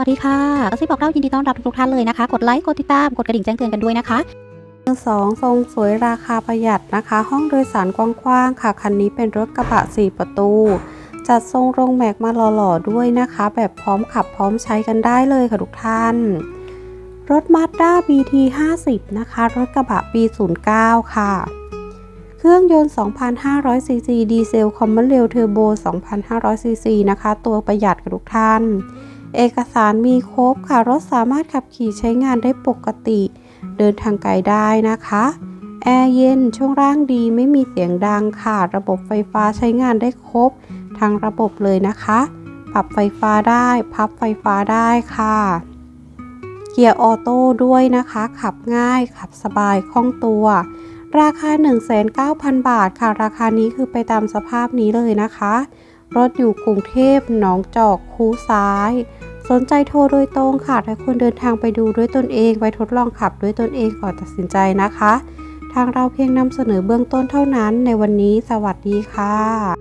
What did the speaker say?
วัสดีค่ะกระซิบบอกเล่ายินดีต้อนรับทุกท่านเลยนะคะ กดไลค์ กดติดตาม กดกระดิ่งแจ้งเตือนกันด้วยนะคะมือสองทรงสวยราคาประหยัดนะคะ ห้องโดยสารกว้างๆค่ะ คันนี้เป็นรถกระบะ 4 ประตู จัดทรงรงแม็กมาหล่อๆด้วยนะคะ แบบพร้อมขับพร้อมใช้กันได้เลยค่ะทุกท่าน รถ Mazda BT 50นะคะ รถกระบะปี 09 ค่ะ เครื่องยนต์ 2,500 ซีซีดีเซลคอมมอนเรลเทอร์โบ 2,500 ซีซีนะคะ ตัวประหยัดกับทุกท่าน เอกสารมีครบค่ะ รถสามารถขับขี่ใช้งานได้ปกติ เดินทางไกลได้นะคะ แอร์เย็นช่วงล่างดีไม่มีเสียงดังค่ะ ระบบไฟฟ้าใช้งานได้ครบทั้งระบบเลยนะคะ ปรับไฟฟ้าได้ พับไฟฟ้าได้ค่ะ เกียร์ออโต้ด้วยนะคะ ขับง่าย ขับสบายคล่องตัว ราคา 1,900 0 บาทค่ะ ราคานี้คือไปตามสภาพนี้เลยนะคะ รถอยู่กรุงเทพหนองจอกคูซ้าย สนใจโทรโดยตรงค่ะถ้าคุณเดินทางไปดูด้วยตนเองไปทดลองขับด้วยตนเองก่อนตัดสินใจนะคะ ทางเราเพียงนำเสนอเบื้องต้นเท่านั้นในวันนี้สวัสดีค่ะ